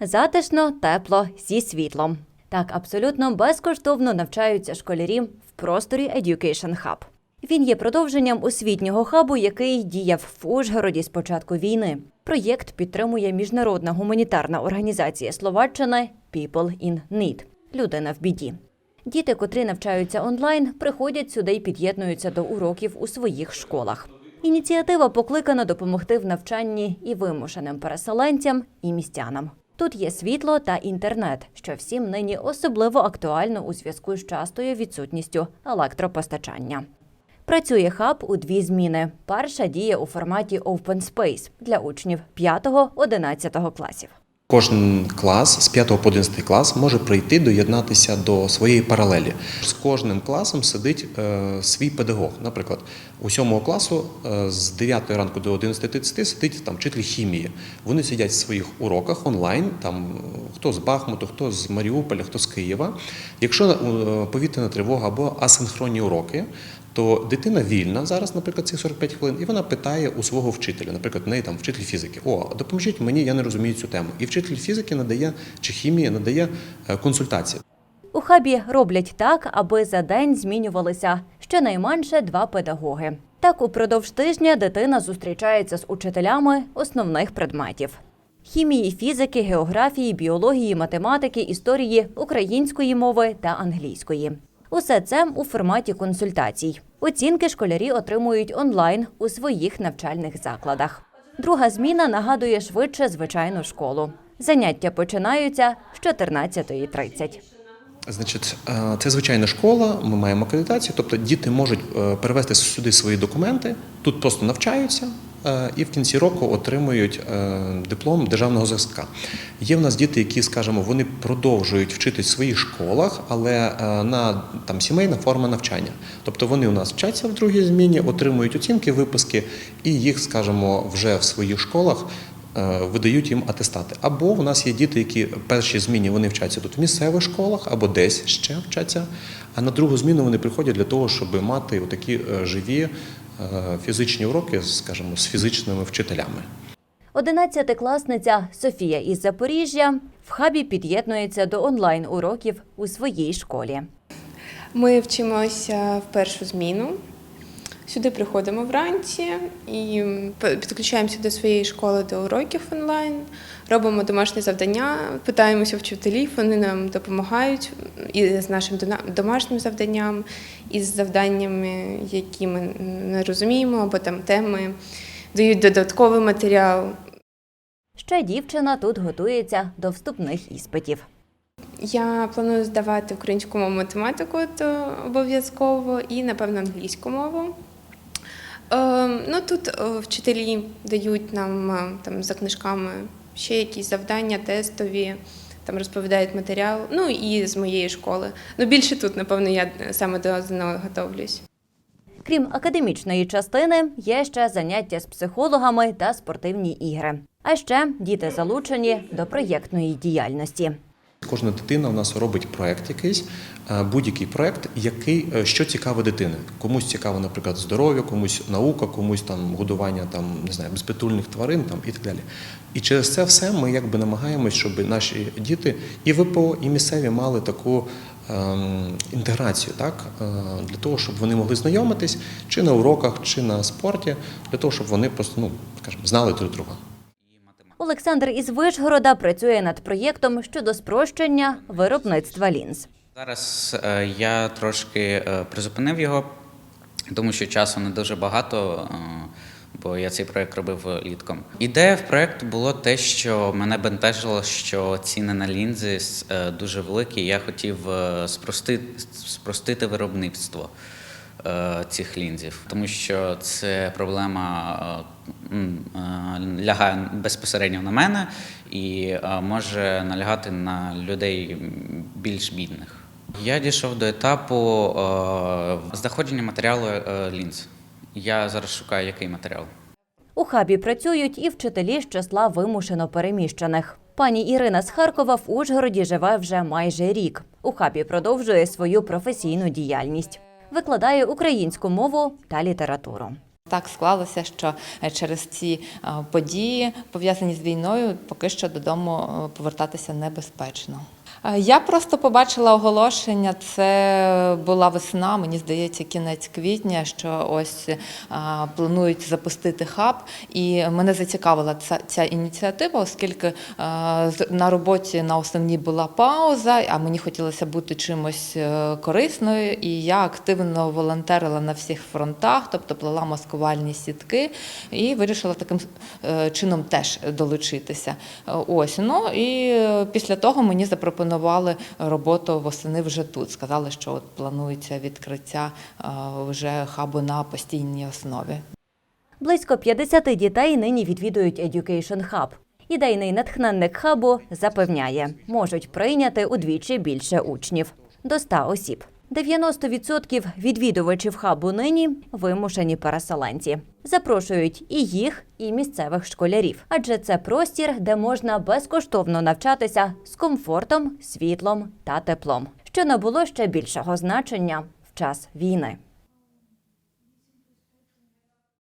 Затишно, тепло, зі світлом. Так абсолютно безкоштовно навчаються школярі в просторі Education Hub. Він є продовженням освітнього хабу, який діяв в Ужгороді з початку війни. Проєкт підтримує міжнародна гуманітарна організація Словаччини People in Need – Людина в біді. Діти, котрі навчаються онлайн, приходять сюди і під'єднуються до уроків у своїх школах. Ініціатива покликана допомогти в навчанні і вимушеним переселенцям, і містянам. Тут є світло та інтернет, що всім нині особливо актуально у зв'язку з частою відсутністю електропостачання. Працює хаб у дві зміни. Перша діє у форматі Open Space для учнів 5-11 класів. Кожен клас з 5 по 11 клас може прийти доєднатися до своєї паралелі. З кожним класом сидить е, свій педагог. Наприклад, у 7 класу е, з 9 ранку до 11.30 сидить там вчитель хімії. Вони сидять в своїх уроках онлайн. Там хто з Бахмуту, хто з Маріуполя, хто з Києва. Якщо е, повітряна тривога або асинхронні уроки, то дитина вільна зараз, наприклад, цих 45 хвилин, і вона питає у свого вчителя, наприклад, в неї там вчитель фізики. О, допоможіть мені, я не розумію цю тему. І вчитель фізики надає чи хімії надає е, консультації. У хабі роблять так, аби за день змінювалися щонайменше два педагоги. Так, упродовж тижня дитина зустрічається з учителями основних предметів: хімії, фізики, географії, біології, математики, історії, української мови та англійської. Усе це у форматі консультацій. Оцінки школярі отримують онлайн у своїх навчальних закладах. Друга зміна нагадує швидше звичайну школу. Заняття починаються з 14.30. Значить, е, це звичайна школа, ми маємо акредитацію, тобто діти можуть е, перевести сюди свої документи, тут просто навчаються і в кінці року отримують е, диплом державного зразка. Є в нас діти, які, скажімо, вони продовжують вчитись в своїх школах, але е, на там сімейна форма навчання. Тобто вони у нас вчаться в другій зміні, отримують оцінки, виписки, і їх, скажімо, вже в своїх школах е, видають їм атестати. Або у нас є діти, які перші зміні вони вчаться тут в місцевих школах, або десь ще вчаться. А на другу зміну вони приходять для того, щоб мати такі живі е, фізичні уроки, скажімо, з фізичними вчителями. Одинадцятикласниця Софія із Запоріжжя в хабі під'єднується до онлайн уроків у своїй школі. Ми вчимося в першу зміну. Сюди приходимо вранці і підключаємося до своєї школи до уроків онлайн, робимо домашні завдання, питаємося вчителів, вони нам допомагають і з нашим домашнім завданням, і з завданнями, які ми не розуміємо, або там теми, дають додатковий матеріал. Ще дівчина тут готується до вступних іспитів. Я планую здавати українську мову математику то обов'язково і, напевно, англійську мову. Е, ну, тут е, вчителі дають нам е, там, за книжками ще якісь завдання, тестові, там розповідають матеріал. Ну і з моєї школи. Ну, більше тут, напевно, я саме до ЗНО готовлюсь. Крім академічної частини, є ще заняття з психологами та спортивні ігри. А ще діти залучені до проєктної діяльності. Кожна дитина у нас робить проект якийсь, е, будь-який проект, який е, що цікаве дитини. Комусь цікаво, наприклад, здоров'я, комусь наука, комусь там годування там не знаю, безпритульних тварин там і так далі. І через це все ми якби намагаємось, щоб наші діти і ВПО, і місцеві мали таку ем, інтеграцію, так е, для того, щоб вони могли знайомитись чи на уроках, чи на спорті, для того, щоб вони просто ну скажімо, знали друг друга. Олександр із Вишгорода працює над проєктом щодо спрощення виробництва лінз. Зараз е, я трошки е, призупинив його, тому що часу не дуже багато, е, бо я цей проект робив літком. Ідея в проєкту було те, що мене бентежило, що ціни на лінзи дуже великі. Я хотів спростити, спростити виробництво цих лінзів, тому що це проблема лягає безпосередньо на мене і е, може налягати на людей більш бідних. Я дійшов до етапу е, знаходження матеріалу е, лінз. Я зараз шукаю, який матеріал. У хабі працюють і вчителі з числа вимушено переміщених. Пані Ірина з Харкова в Ужгороді живе вже майже рік. У хабі продовжує свою професійну діяльність. Викладає українську мову та літературу. Так склалося, що е, через ці е, події, пов'язані з війною, поки що додому е, повертатися небезпечно. Я просто побачила оголошення. Це була весна, мені здається, кінець квітня, що ось планують запустити хаб. І мене зацікавила ця, ця ініціатива, оскільки на роботі на основній була пауза, а мені хотілося бути чимось корисною. І я активно волонтерила на всіх фронтах, тобто плела маскувальні сітки, і вирішила таким е, чином теж долучитися. Е, Ось ну і е, після того мені запропонували роботу восени вже тут. Сказали, що от планується відкриття вже хабу на постійній основі. Близько 50 дітей нині відвідують Education Hub. Ідейний натхненник хабу запевняє, можуть прийняти удвічі більше учнів до 100 осіб. 90% відвідувачів хабу нині вимушені переселенці. Запрошують і їх, і місцевих школярів, адже це простір, де можна безкоштовно навчатися з комфортом, світлом та теплом, що набуло ще більшого значення в час війни.